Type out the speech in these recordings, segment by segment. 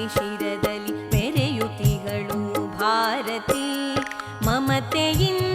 ಶಿರಸಿ ಶಿರದಲ್ಲಿ ಮೆರೆಯುತಿಗಳು ಭಾರತಿ. ಮಮತೆಯಿಂದ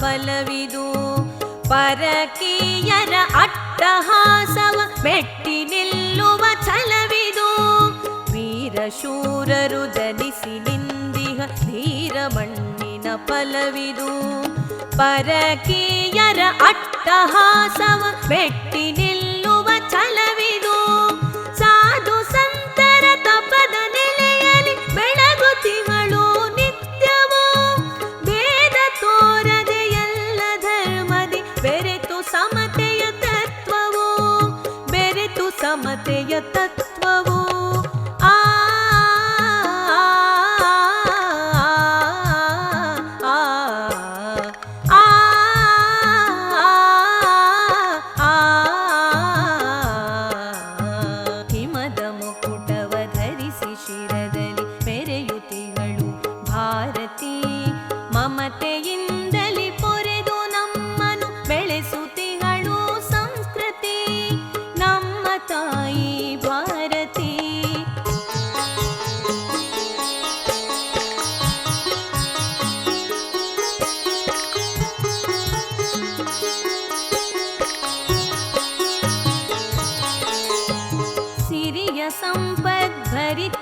ಫಲವಿದು. ಪರಕೀಯರ ಅಟ್ಟಹಾಸವ ಮೆಟ್ಟಿ ನಿಲ್ಲುವ ಛಲವಿದು. ವೀರಶೂರರು ಜನಿಸಿ ನಿಂದಿಹ ಧೀರ ಮಣ್ಣಿನ ಫಲವಿದು. ಪರಕೀಯರ ಅಟ್ಟಹಾಸವ ಮೆಟ್ಟಿ ನಿಲ್ಲುವ ಛಲ я так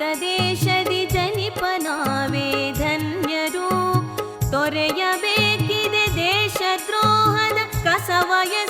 ಭಾರತದೇಶದಿ ಜನಿಪನಾವೇ ಧನ್ಯರು. ತೊರೆಯಬೇಕಿದೆ ದೇಶದ್ರೋಹದ ಕಸವಯ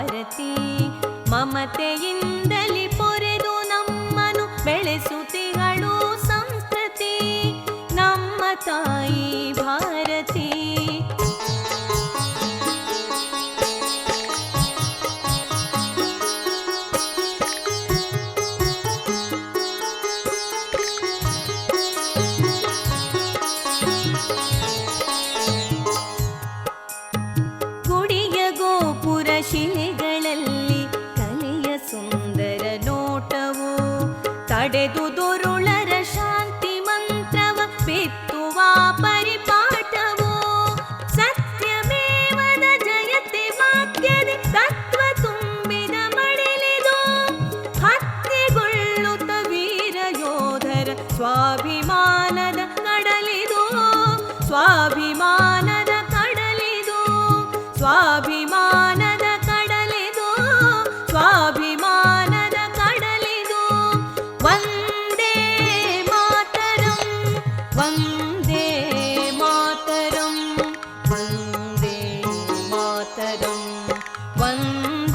ಭಾರತಿ ಮಮತೆಯಿಂದಲೇ ಪೊರೆದು ನಮ್ಮನು ಬೆಳೆಸುತಿಗಳು ಸಂಸ್ಕೃತಿ ನಮ್ಮ ತಾಯಿ ಭಾರತಿ ಸ್ವಾಭಿಮಾನದ ಕಡಲಿದು ಸ್ವಾಭಿಮಾನದ ಕಡಲಿದು ಸ್ವಾಭಿಮಾನದ ಕಡಲಿದು ಸ್ವಾಭಿಮಾನದ ಕಡಲಿದು. ವಂದೇ ಮಾತರಂ ವಂದೇ ಮಾತರಂ ವಂದೇ ಮಾತರಂ, ವಂದೇ